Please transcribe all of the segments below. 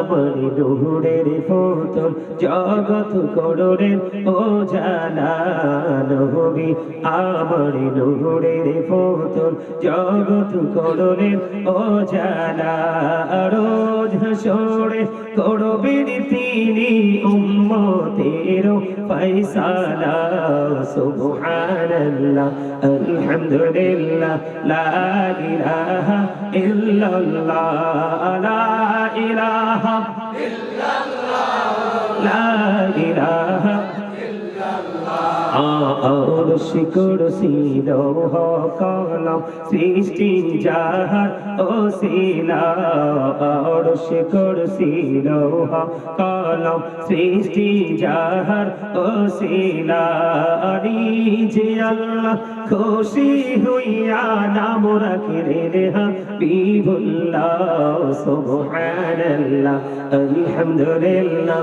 আমার নূরের ফোটল জগৎ করোরের ও জানা নবী আমার নূরের ফোটল জগৎ করোরের ও জানা রোজ হাসরে করবেন তিনি উম্মতের ফয়সালা। সুবহানাল্লাহ, আলহামদুলিল্লাহ, লা ইলাহা ইল্লাল্লাহ, লা ইলাহা লা ইলাহা আর শিকড় সিলহ কলম সৃষ্টি যাহার ও শিলা আর শিকড় সিলহ কলম সৃষ্টি যাহার ও শিলা যে আল্লাহ খুশি হইয়া নাম রাখিরে রেহা বিভুল্লাহ সুবহানাল্লাহ, আলহামদুলিল্লাহ।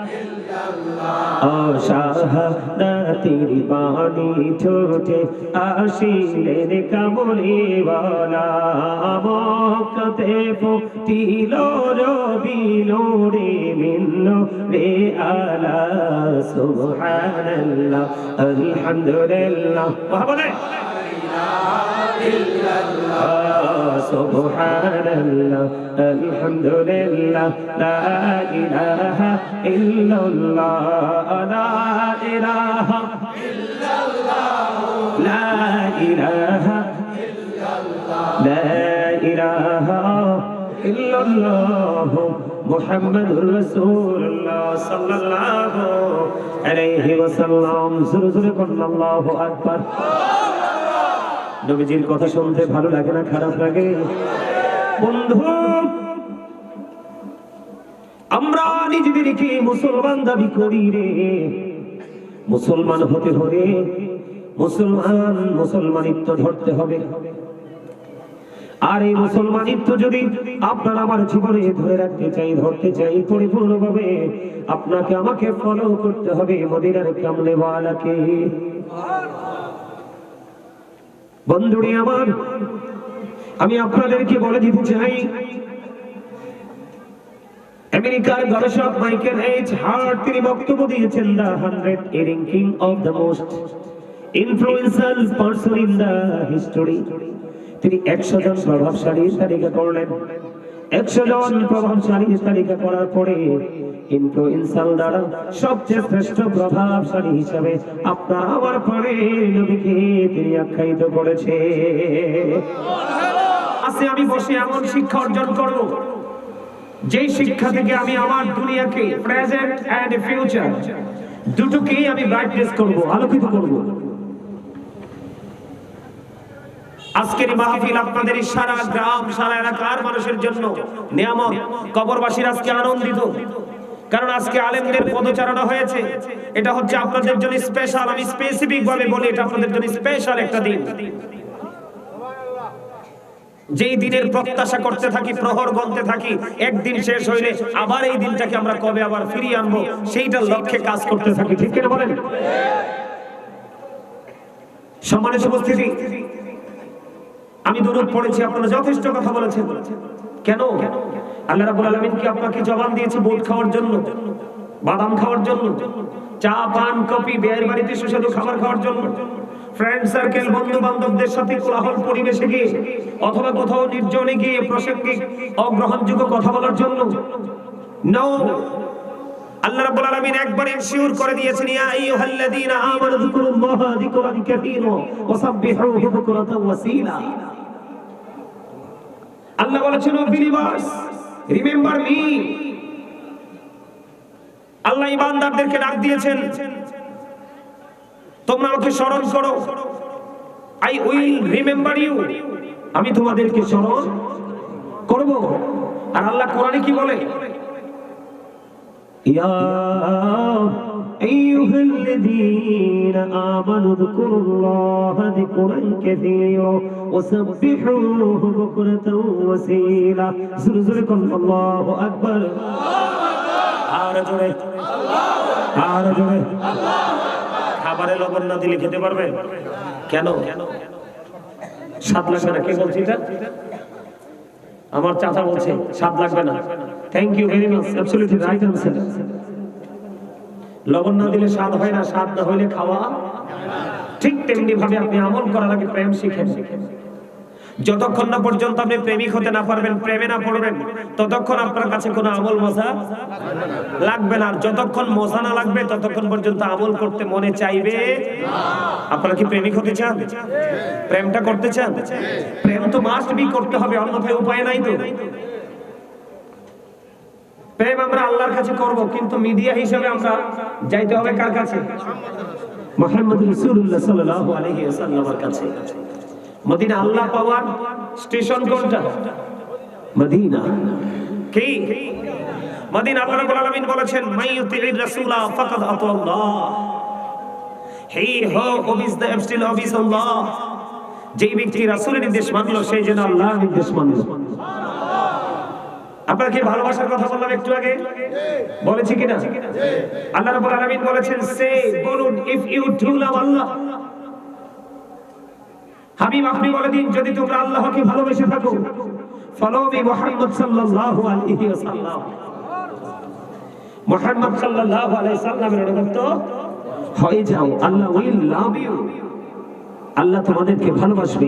শাহাদাতির বাণী ঠোঁটে আসিলেন কামড়ে বালা মক্কাতে ফুটিল রবিল রে মিন্ন রে আলা, সুবহানাল্লাহ, আলহামদুলিল্লাহ। বলে سبحان الله الحمد لله لا إله إلا الله لا إله إلا الله لا إله لا إله إلا الله محمد رسول الله صلى الله عليه وسلم سرزر قلنا الله أكبر. নবীজির কথা শুনতে ভালো লাগে না, খারাপ লাগে? বন্ধু, আমরা নিজেদেরকে মুসলমান দাবি করি রে। মুসলমান হতে হলে মুসলমান মুসলমানিত্ব ধরতে হবে। আর এই মুসলমানিত্ব যদি আপনার আমার জীবনে ধরে রাখতে চাই, ধরতে চাই, পরিপূর্ণভাবে আপনাকে আমাকে ফলো করতে হবে মদিনার কামলে ওয়ালাকে বন্ধুরি আমার, আমি আপনাদেরকে বলে দিতে চাই, আমেরিকার গবেষক মাইকেল এইচ হার্ট, তিনি বক্তব্য দিয়েছেন the hundred a ranking of the most influential person in the history. তিনি একশো জন প্রভাবশালী তালিকা করলেন। একশো জন প্রভাবশালী তালিকা করার পরে ইনফ্লুয়েন্সাল দ্বারা সবচেয়ে শ্রেষ্ঠ প্রভাবশালী হিসাবে আপনার আমার পরে নবীকে তিনি আখ্যায়িত করেছে। আজকে আমি বসে এমন শিক্ষা অর্জন করব, যেই শিক্ষা থেকে আমি আমার দুনিয়াকে প্রেজেন্ট এন্ড ফিউচার দুটোকেই আমি ব্রাইটনেস করব, আলোকিত করব। আজকের মাহফিল আপনাদের সারা গ্রাম, সারা এলাকার মানুষের জন্য নিয়ামত, কবরবাসীর আজকে আনন্দিত। কারণ আজকে আলেমদের পদচারণা হয়েছে। এটা হচ্ছে আপনাদের জন্য স্পেশাল আমি স্পেসিফিক ভাবে বলি, এটা আপনাদের জন্য স্পেশাল একটা দিন। যেই দিনের প্রত্যাশা করতে থাকি, প্রহর গণতে থাকি, একদিন শেষ হইলে আবার এই দিনটাকে আমরা কবে আবার ফিরিয়ে আনব, সেইটার লক্ষ্যে কাজ করতে থাকি, ঠিক কিনা বলেন? সম্মানিত উপস্থিতি, আমি দূরত পড়েছি, আপনারা যথেষ্ট কথা বলেছেন। কেন? আল্লাহ রাব্বুল আলামিন কি আপনাকে জবান দিয়েছে বুট খাওয়ার জন্য? বাদাম খাওয়ার জন্য? চা, পান, কফি, বিয়ের বাড়িতে সুস্বাদু খাবার খাওয়ার জন্য? ফ্রেন্ড সার্কেল বন্ধু বান্ধবদের সাথে কোলাহল পরিবেশে গিয়ে অথবা কোথাও নির্জনে গিয়ে প্রসঙ্গিক অগ্রহণযোগ্য কথা বলার জন্য? নো আল্লাহ রাব্বুল আলামিন একবার ইনশিওর করে দিয়েছেন, ইয়া আইয়ুহাল্লাযীনা আমানু যিকুরুল্লাহা যিকরান কাসীরা ওয়া সাব্বিহুহু বুকরাতাও ওয়াসীলা। আল্লাহ বলেছেন, ও বিলিভার্স রিমেম্বার মি আল্লাহ ইমানদারদেরকে ডাক দিয়েছেন। তোমরা আমাকে স্মরণ করো। আই উইল রিমেম্বার ইউ আমি তোমাদেরকে স্মরণ করব। আর আল্লাহ কোরআনে কি বলে? ইয়া أيها الذين آمنوا اذكروا الله ذكرا كثيرا وسبحوه بكرة وسيلا زلزلكم الله أكبر আর জোরে আর জোরে খাবারে লবণ না দিলে খেতে পারবে কেন স্বাদ লাগবে না কে বলছি এটা আমার চাচা বলছে স্বাদ লাগবে না thank you very much absolutely right answer লবণ না দিলে স্বাদ হয় না, স্বাদ না হইলে খাওয়া। ঠিক তেমনি ভাবে আপনি আমল করার আগে প্রেম শিখেন। যতক্ষণ না পর্যন্ত আপনি প্রেমিক হতে না পারবেন, প্রেমে না পড়বেন, ততক্ষণ আপনার কাছে কোনো আমল মজা লাগবে না। আর যতক্ষণ মজা না লাগবে, ততক্ষণ পর্যন্ত আমল করতে মনে চাইবে। আপনারা কি প্রেমিক হতে চান? প্রেমটা করতে চান? প্রেম তো মাস্ট বি করতে হবে, অন্যথায় উপায় নাই তো। প্রেম আমরা আল্লাহর কাছে করব, কিন্তু মিডিয়া হিসেবে আমরা যাইতে হবে কার কাছে? মোহাম্মদ রাসূলুল্লাহ সাল্লাল্লাহু আলাইহি ওয়াসাল্লামের কাছে। মদিনা আল্লাহ পাওয়ার স্টেশন কোনটা? মদিনা। কি? মদিনা আল্লাহ রাব্বুল আলামিন বলেছেন মাইয়ুতির রাসূলা ফাকাদ আতাল্লাহ হে হো ওবিস দ্য এবস্টিল অফিস আল্লাহ যেই ব্যক্তি রাসূলের নির্দেশ মানলো, সেই যেন আল্লাহর নির্দেশ মানলো আপনারা কি ভালোবাসার কথা বললাম একটু আগে? বলেছি কিনা? আল্লাহ রাব্বুল আলামিন বলেছেন, সে বলুন ইফ ইউ ট্রু লাভ আল্লাহ হাবিব, আপনি বলে দিন, যদি তোমরা আল্লাহকে ভালোবেসে থাকো। ফলো বি মুহাম্মদ সাল্লাল্লাহু আলাইহি ওয়াসাল্লাম। মুহাম্মদ সাল্লাল্লাহু আলাইহি সাল্লামের অনুগত হয়ে যাও। আল্লাহ উইল লাভ ইউ আল্লাহ তোমাদেরকে ভালোবাসবে।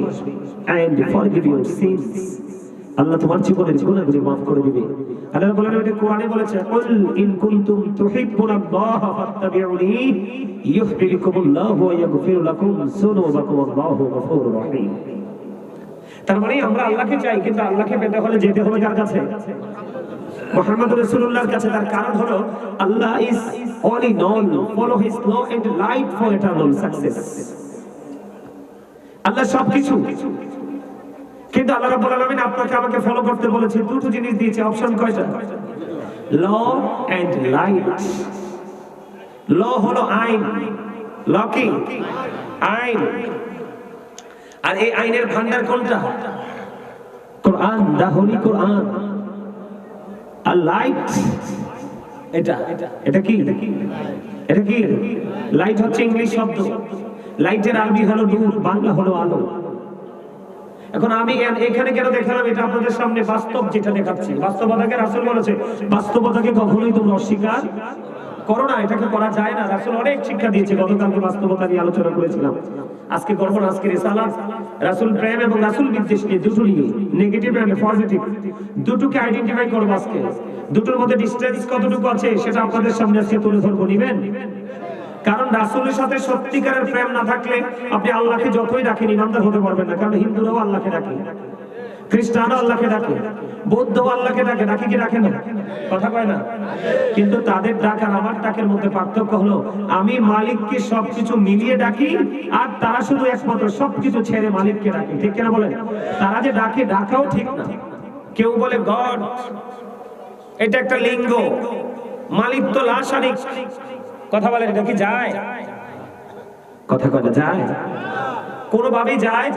এন্ড ফরগিভ ইউর সিনস আল্লাহ তোমার জীবনের গুনাহগুলি maaf করে দিবে। আল্লাহ বলেন এটা কোরআনে বলেছে, কুল ইন কুনতুম তুহিব্বুনাল্লাহ ফাত্তাবিউনি ইউহিব্বুকুমুল্লাহু ওয়া ইয়াগফির লাকুম যুনুবাকুম, আল্লাহু গফুরুর রহিম। তার মানে আমরা আল্লাহকে চাই, কিন্তু আল্লাহকে পেতে হলে যেতে হবে কার কাছে? মুহাম্মদ রাসূলুল্লাহর কাছে। তার কারণ হলো, আল্লাহ is all in all follow his law and light for eternal success আল্লাহ সবকিছু কিন্তু আল্লাহ রাব্বুল আলামিন আপনাকে আমাকে ফলো করতে বলেছে। দুটো জিনিস দিয়েছে অপশন কয়টা? ল এন্ড লাইট ল হলো আইন। ল কি? আইন। আর এই আইনের ভান্ডার কোনটা? কোরআন দা হোলি কোরআন। আর লাইট এটা। এটা কি? এটা কি? লাইট হচ্ছে ইংলিশ শব্দ। লাইটের আরবি হলো নূর, বাংলা হলো আলো। এখন আমি এখানে কেন দেখালাম এটা আপনাদের সামনে বাস্তব যেটা দেখাচ্ছি? বাস্তবতাকে রাসূল বলেছে, বাস্তবতাকে কখনোই তোমরা অস্বীকার করো না, এটাকে করা যায় না। রাসূল অনেক শিক্ষা দিয়েছে, গতকালকে বাস্তবতা নিয়ে আলোচনা করেছিলাম। আজকে আজকে রিসালাত। রাসূল প্রেম এবং রাসূল বিদ্বেষ নিয়ে দুটো নিয়ে নেগেটিভ এন্ড পজিটিভ দুটোকে আইডেন্টিফাই করব আজকে। দুটোর মধ্যে ডিসটেন্স কতটুকু আছে, সেটা আপনাদের সামনে আজকে তুলে ধরবো। নিবেন? কারণ রাসুলের সাথে সত্যিকারের প্রেম না থাকলে আপনি আল্লাহকে যতই ডাকেন ইমানদার হতে পারবেন না। কারণ হিন্দুরাও আল্লাহকে ডাকে খ্রিস্টানও আল্লাহকে ডাকে বৌদ্ধ আল্লাহকে ডাকে। ডাকে কি, ডাকে না? কথা কয় না? কিন্তু তাদের ডাক আমার ডাকের মধ্যে পার্থক্য হলো, আমি মালিককে সবকিছু মিলিয়ে ডাকি, আর তারা শুধু একমাত্র সবকিছু ছেড়ে মালিককে ডাকে। ঠিক কিনা বলেন? তারা যে ডাকে, ডাকাও ঠিক না। কেউ বলে, গড, এটা একটা লিঙ্গ। মালিক তো লাশারিক কথা বলেন এটা কি যায়? কথা কথা যায়? কোনোভাবেই যায়?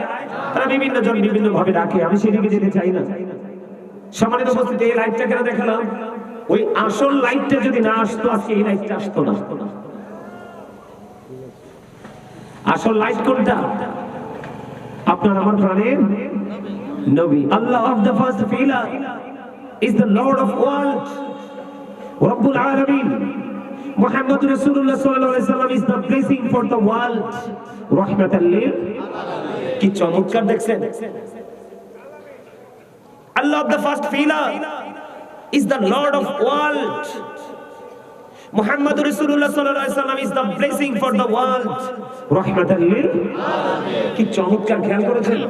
তারা বিভিন্ন জন বিভিন্ন ভাবে ডাকে আমি সেদিকে যেতে চাই না। সম্মানিত উপস্থিতি এই লাইটটা কেন দেখালাম? ওই আসল লাইটটা যদি না আসতো আজকে এই লাইটটা আসতো না। আসল লাইট কোনটা? আপনার আমার প্রাণের নবী। আল্লাহ of the first pillar is the lord of world রব্বুল আলামিন। মুহাম্মদ রাসূলুল্লাহ সাল্লাল্লাহু আলাইহি সাল্লাম is the blessing for the world রাহমাতাল লিল। কি চমৎকার দেখছেন। আল্লাহ of the first pillar is the lord of world Muhammad রাসূলুল্লাহ সাল্লাল্লাহু আলাইহি সাল্লাম is the blessing for the world রাহমাতাল লিল। কি চমৎকার খেয়াল করেছেন।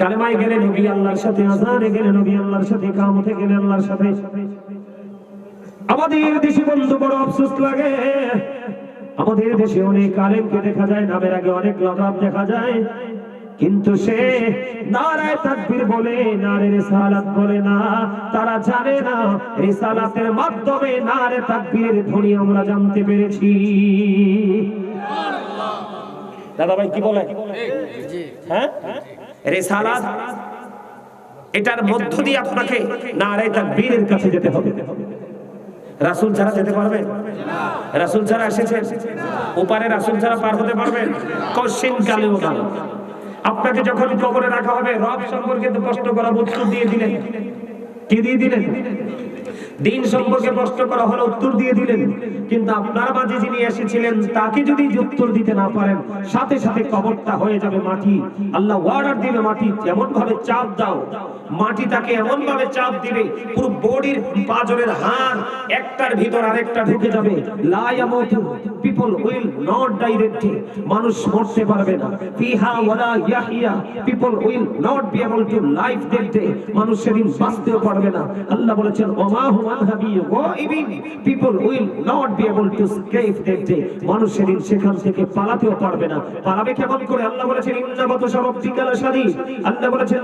কালেমায় গেলে নবী আল্লাহর সাথে, আজানে গেলে নবী আল্লাহর সাথে, কামতে গেলে আল্লাহর সাথে। আমাদের দেশে বন্ধু বড় আফসোস লাগে। আমাদের দেশে অনেক আলেমকে দেখা যায়, নামের আগে অনেক লগাম দেখা যায়। কিন্তু সে নারায় তাকবীর বলে, নারে রিসালাত বলে না। তারা জানে না, রিসালাতের মাধ্যমে নারে তাকবীরের ধ্বনি আমরা জানতে পেরেছি। দাদা ভাই কি বলে হ্যাঁ? রিসালাত, এটার মধ্য দিয়ে আপনাকে নারে তাকবীরের কাছে যেতে হবে। রাসূল ছাড়া যেতে পারবে? রাসুল ছাড়া এসেছে ওপারে রাসুল ছাড়া পার হতে পারবে? কশিন কালেও কাল। আপনাকে যখন কবরে রাখা হবে, রব সম্পর্কে প্রশ্ন করা উত্তর দিয়ে দিলেন। কি দিয়ে দিলেন? দিন সম্পর্কে প্রশ্ন করা হলো, উত্তর দিয়ে দিলেন। কিন্তু আপনার মাঝে যিনি এসেছিলেন, তাকে যদি উত্তর দিতে না পারেন, সাথে সাথে কবরটা হয়ে যাবে মাটি। আল্লাহ ওয়ার্ডার দিবে মাটি এমন ভাবে চাপ দাও। মাটি তাকে এমন ভাবে চাপ দিবে, পুরো বডির পাজরের হাড় একটার ভিতর আরেকটা ঢুকে যাবে। লা ইয়ামুতু পিপল উইল নট ডাইরেক্টলি মানুষ মরতে পারবে না। ফিহা ওয়ালা Yahya people will not be able to life দেখতে। মানুষ সেদিন বাঁচতেও পারবে না। আল্লাহ বলেছেন, ওমা হুম আনহাবি গাইবিন people will not be able to escape that day মানুষ সেখান থেকে পালাতেও পারবে না। পালাবে কেমন করে? আল্লাহ বলেছেন আল্লাহ বলেছেন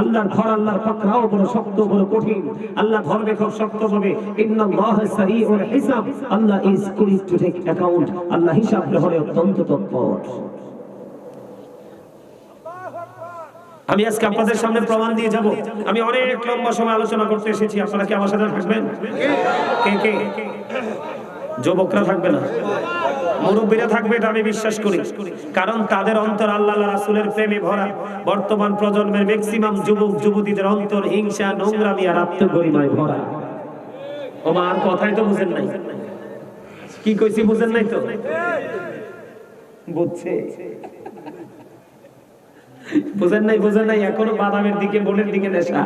আল্লাহর ধর আল্লাহর পাকড়াও বড় শক্ত, বড় কঠিন। আল্লাহ ধরবে খুব শক্ত হবে। ইন্নাল্লাহ আল্লাহ is quick to take account আল্লাহ হিসাব গ্রহণে অত্যন্ত তৎপর। আমি আজকে আপনাদের সামনে প্রমাণ দিয়ে যাব। আমি অনেক লম্বা সময় আলোচনা করতে এসেছি। আপনারা কি আমার সাথে থাকবেন? কে কে? যুবকরা থাকবে না। মুরব্বীরা থাকবে এটা আমি বিশ্বাস করি। কারণ তাদের অন্তর আল্লাহ রাসূলের প্রেমে ভরা। বর্তমান প্রজন্মের ম্যাক্সিমাম যুবক, যুবতীদের অন্তর হিংসা, নোংরামি আর আত্মগরিমায় ভরা। ও মা, আর কথাই তো বুঝেন নাই। কি কইছি বুঝেন নাই তো? বুঝছে। বুঝেন নাই বুঝেন নাই, এখনও বাদামের দিকে, বোনের দিকে নেশা।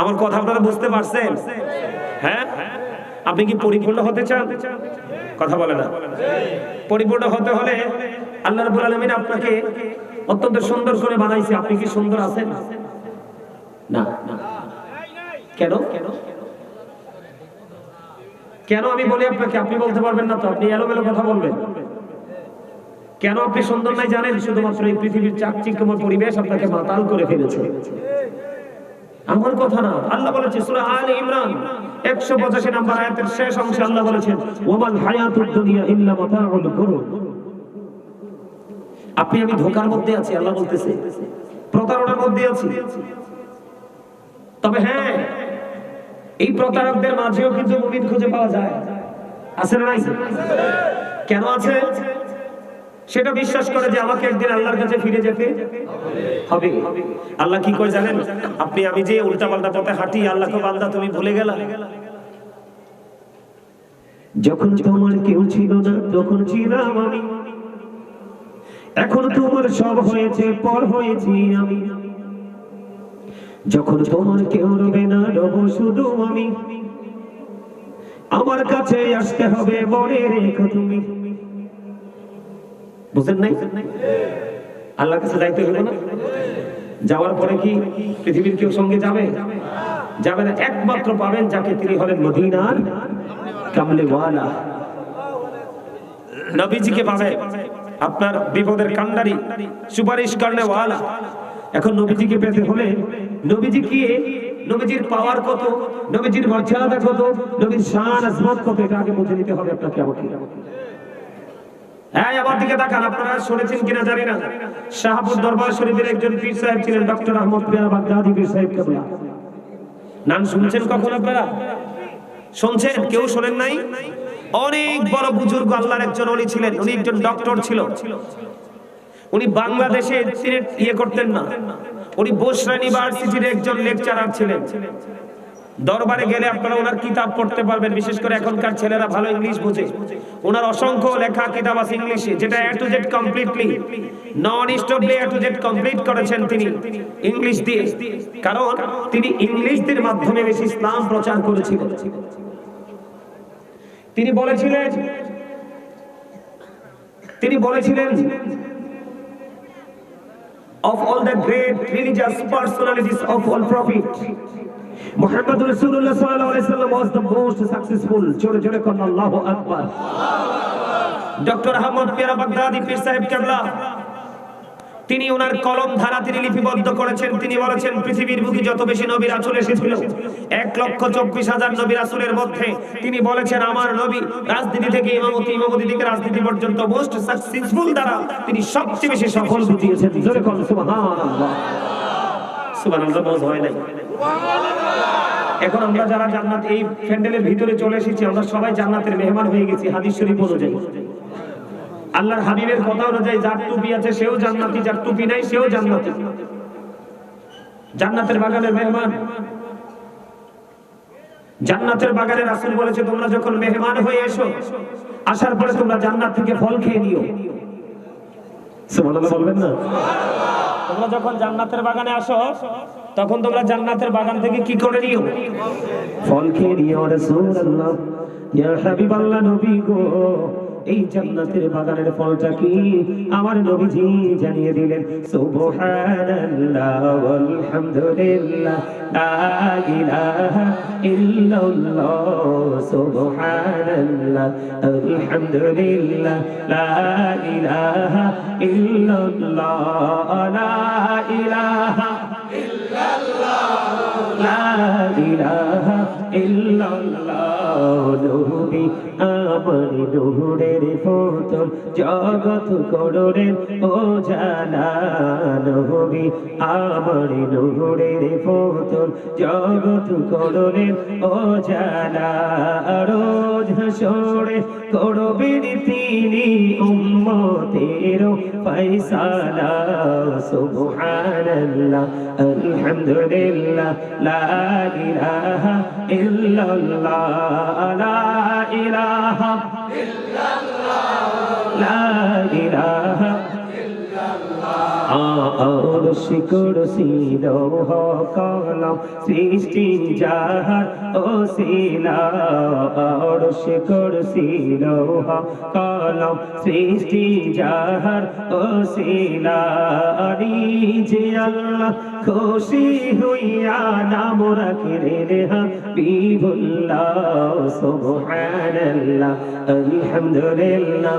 আমার কথা আপনারা বুঝতে পারছেন? হ্যাঁ? আপনি কি পরিপূর্ণ হতে চান? কথা বলে না। পরিপূর্ণ হতে হলে আল্লাহ রাব্বুল আলামিন আপনাকে অত্যন্ত সুন্দর করে বানাইছে। আপনি কি সুন্দর আছেন? না। কেন? কেন আমি বলি আপনাকে? আপনি বলতে পারবেন না তো। আপনি এলোমেলো কথা বলবেন। কেন আপনি সুন্দর নাই জানেন? শুধুমাত্র এই পৃথিবীর চাকচিক্যময় পরিবেশ আপনাকে মাতাল করে ফেলেছে। আমার কথা না। আল্লাহ বলেছে, সূরা আলে ইমরান 185 নম্বর আয়াতের শেষ অংশে আল্লাহ বলেছেন ওয়ামাল হায়াতুদ দুনিয়া ইল্লা মাতাউল গুরুর আপনি, আমি ধোকার মধ্যে আছি, আল্লাহ বলতেছে। প্রতারণার মধ্যে আছি। তবে হ্যাঁ এই প্রতারকদের মাঝেও কিন্তু মুমিন খুঁজে পাওয়া যায়। আছে না নাই? কেন আছে? সেটা বিশ্বাস করে যে আমাকে একদিন আল্লাহর কাছে ফিরে যেতে হবে। আল্লাহ কি করে জানেন? আপনি আমি যে উল্টা পাল্টা পথে হাঁটি, আল্লাহকে বান্দা, তুমি ভুলে গেলা। যখন তোমার কেউ ছিল না, তখন ছিলাম আমি। এখন তোমার সব হয়েছে, পর হয়েছি আমি। যখন তোমার কেউ রবে না, রব শুধু আমি। আমার কাছে আসতে হবে, মনে রেখো তুমি। বুঝেন নাই? আল্লাহর কাছে যাইতে হলো না? যাওয়ার পরে কি পৃথিবীর কেউ সঙ্গে যাবে? যাবে না, একমাত্র পাবেন যাকে তিনি হলেন মদিনার কামলে ওয়ালা নবীজিকে পাবে আপনার বিপদের কান্ডারি সুপারিশ করলে ওয়ালা এখন নবীজিকে পেতে হলে নবীজি কি? নবীজির পাওয়ার কত? নবীজির মর্যাদা কত? নবীর শান, আজমত কত? এটা আগে বুঝে নিতে হবে আপনাকে আমাকে। হ্যাঁ আমার দিকে আপনারা কিনা জানি না। দরবার শরীফের একজন ছিলেন, ডক্টর নাম শুনছেন কখন শুনছেন? কেউ শোনেন নাই? অনেক বড় বুজুর্গ আল্লাহর একজন উনি ছিলেন, উনি একজন ডক্টর ছিল। উনি বাংলাদেশে ইয়ে করতেন না। উনি ইউনিভার্সিটির একজন লেকচারার ছিলেন। দরবারে গেলে আপনারা ওনার কিতাব পড়তে পারবেন, বিশেষ করে এখনকার ছেলেরা ভালো ইংলিশ বোঝে ওনার অসংখ্য লেখা কিতাব আছে ইংলিশে, যেটা A to Z completely non stoply A to Z complete করেছেন তিনি ইংলিশ দিয়ে কারণ তিনি ইংলিশদের মাধ্যমে বেশি ইসলাম প্রচার করেছিলেন তিনি বলেছিলেন তিনি বলেছিলেন, of all the great religious personalities of all prophet. Muhammad Rasulullah sallallahu alaihi wasallam was the most successful. জোরে জোরে কোন, আল্লাহু আকবার। ডক্টর আহমদ পিয়ারা বাগদাদি, পীর সাহেব কেবলা। তিনি ওনার কলম ধারা তিনি লিপিবদ্ধ করেছেন। তিনি বলেছেন, পৃথিবীর বুকে যত বেশি নবী রাসূল এসেছিল, এক লক্ষ চব্বিশ হাজার নবী রাসূলের মধ্যে তিনি বলেছেন, আমার নবী রাজনীতি থেকে ইমামতি ইমামতি থেকে রাজনীতি পর্যন্ত মোস্ট সাকসেসফুল দ্বারা তিনি সবচেয়ে বেশি সফল বুঝিয়েছেন সুবহানাল্লাহ। সুবহানাল্লাহ বোঝ হয় নাই। এখন আমরা যারা জান্নাত এই প্যান্ডেলের ভিতরে চলে এসেছি, আমরা সবাই জান্নাতের মেহমান হয়ে গেছি, হাদিস শরীফ অনুযায়ী। আল্লাহর হাবিবের কথা অনুযায়ী যার টুপি আছে সেও জান্নাতি, যার টুপি নাই সেও জান্নাতি। জান্নাতের বাগানের মেহমান। জান্নাতের বাগানে রাসূল বলেছে, তোমরা যখন মেহমান হয়ে এসো, আসার পরে তোমরা জান্নাত থেকে ফল খেয়ে নিও। বলবেন না? তোমরা যখন জান্নাতের বাগানে আসো, তখন তোমরা জান্নাতের বাগান থেকে কি করে নিও? ফল খেয়ে নিও রাসূলুল্লাহ। ইয়া হাবিবাল্লাহ নবী গো। এই জান্নাতের বাগানের ফলটা কি? আমার নবীজি জানিয়ে দিলেন, সুবহানাল্লাহ ওয়ালহামদুলিল্লাহ লা ইলাহা ইল্লাল্লাহ, সুবহানাল্লাহ, আলহামদুলিল্লাহ, লা ইলাহা ইল্লাল্লাহ, লা ইলাহা ইল্লাল্লাহ, লা ইলাহা ইল্লাল্লাহ আমার দুহুরের ফোতন জগৎ করোরে ও জানা। নবী আমার নূরের ফোতন জগৎ করোরের ও জানা রোজ হাসরে করবেন তিনি উম্মতের ফয়সালা। সুবহানাল্লাহ, আলহামদুলিল্লাহ, লা ইলাহা ইল্লাল্লাহ, লা ইলাহা লা ইলাহা আর শিকড় সিলহ কলম সৃষ্টি যাহার ও শিলা আর শিকড় সিলহ কলম সৃষ্টি যাহার ও শিলা যে আল্লাহ খুশি হইয়া নাম রাখিলেন হাবিবুল্লাহ, সুবহানাল্লাহ, আলহামদুলিল্লাহ।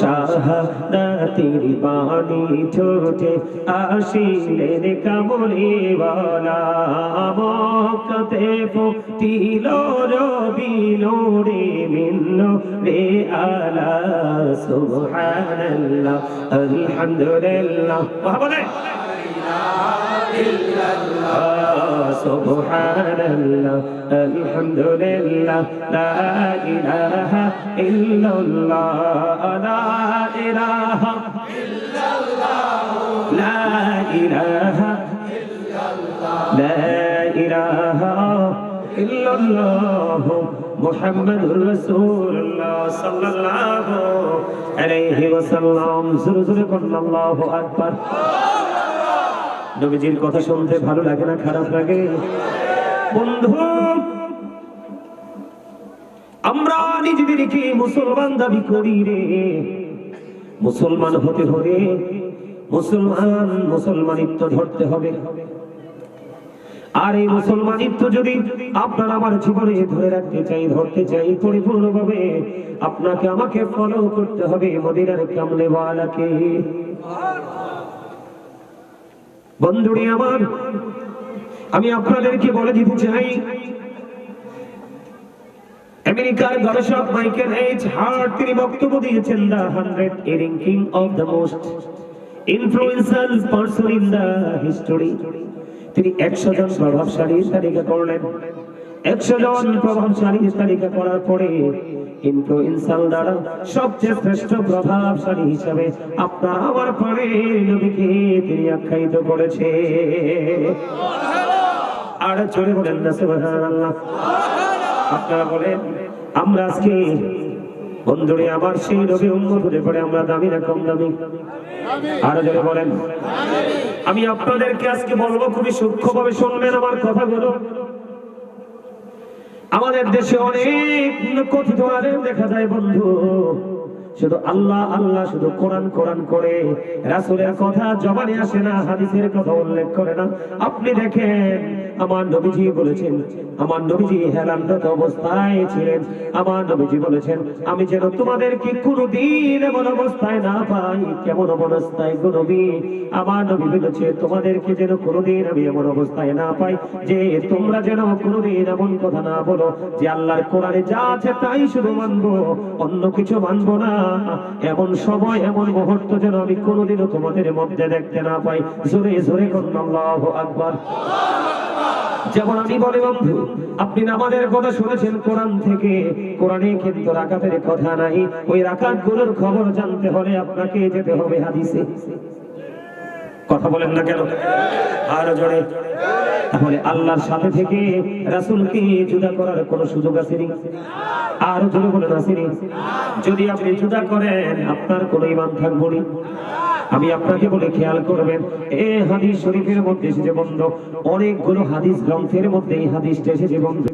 শাহাদাতির বাণী ঠোঁটে আসিলেন কামড়ে বলা। মক্কাতে ফুটিল রবিল রে মিন্ন রে আলা, সুবহানাল্লাহ, আলহামদুলিল্লাহ। বলে সুবহানাল্লাহ سبحان الله الحمد لله لا إله إلا الله لا إله إلا الله لا إله إلا الله لا إله إلا الله محمد رسول الله صلى الله عليه وسلم زر زر الله أكبر. নবীজির কথা শুনতে ভালো লাগে না, খারাপ লাগে। বন্ধু, আমরা নিজেদেরকে মুসলমান দাবি করি রে। মুসলমান হতে হলে মুসলমান মুসলমানিত্ব ধরতে হবে। আর এই মুসলমানিত্ব যদি আপনার আমার জীবনে ধরে রাখতে চাই, ধরতে চাই, পরিপূর্ণভাবে আপনাকে আমাকে ফলো করতে হবে মদিনার কামলে ওয়ালাকে বন্ধুরি আমার, আমি আপনাদেরকে বলে দিতে চাই, আমেরিকার গবেষক মাইকেল এইচ হার্ট, তিনি বক্তব্য দিয়েছেন the hundred a ranking of the most influential person in the history. তিনি একশো জন প্রভাবশালী তালিকা করলেন। একশো জন প্রভাবশালী তালিকা করার পরে ইনফ্লুয়েন্সাল দ্বারা সবচেয়ে শ্রেষ্ঠ প্রভাবশালী হিসাবে আপনার আমার পরে নবীকে তিনি আখ্যায়িত করেছে। আর চলে বলেন না, সুবহানাল্লাহ। আপনারা বলেন, আমরা আজকে, বন্ধুরে, আবার সেই নবী উম্মত হতে পারে আমরা দামি না কম দামি? আরও জোরে বলেন, আমি আপনাদেরকে আজকে বলব, খুবই সূক্ষ্মভাবে শুনবেন আমার কথাগুলো। আমাদের দেশে অনেক কথিত আলেম দেখা যায় বন্ধু। শুধু আল্লাহ আল্লাহ শুধু কোরআন কোরআন করে। রাসূলের কথা জবানে আসে না, হাদিসের কথা উল্লেখ করে না। আপনি দেখেন, আমার নবীজি বলেছেন, আমার নবীজি হেলান্ডত অবস্থায় ছিলেন। আমার নবীজি বলেছেন, আমি যেন তোমাদেরকে কোনোদিন এমন অবস্থায় না পাই, কেমন অবস্থায় গো নবী? আমার নবী বলেছে, তোমাদেরকে যেন কোনোদিন আমি এমন অবস্থায় না পাই, যে তোমরা যেন কোনোদিন এমন কথা না বলো, যে আল্লাহর কোরআনে যা আছে তাই শুধু মানবো, অন্য কিছু মানবো না। এমন সময় এমন মুহূর্ত যেন আমি কোনোদিনও তোমাদের মধ্যে দেখতে না পাই। জোরে জোরে করুন আল্লাহু আকবার। যেমন আমি বলে, বন্ধু, আপনি আমাদের কথা শুনেছেন কোরআন থেকে। কোরআনে কিন্তু রাকাতের কথা নাই। ওই রাকাতগুলোর খবর জানতে হলে আপনাকে যেতে হবে হাদিসে। কথা বলেন না কেন? আর জোরে। তাহলে আল্লাহর সাথে থেকে রাসূলকে জুদা করার কোনো সুযোগ আছে নি? আর জোরে বলেন আসেনি যদি আপনি জুদা করেন, আপনার কোনো ইমান থাকব না? আমি আপনাকে বলে খেয়াল করবেন এই হাদিস শরীফের মধ্যে এসেছে বন্ধু, অনেকগুলো হাদিস গ্রন্থের মধ্যে এই হাদিসটা এসেছে বন্ধু।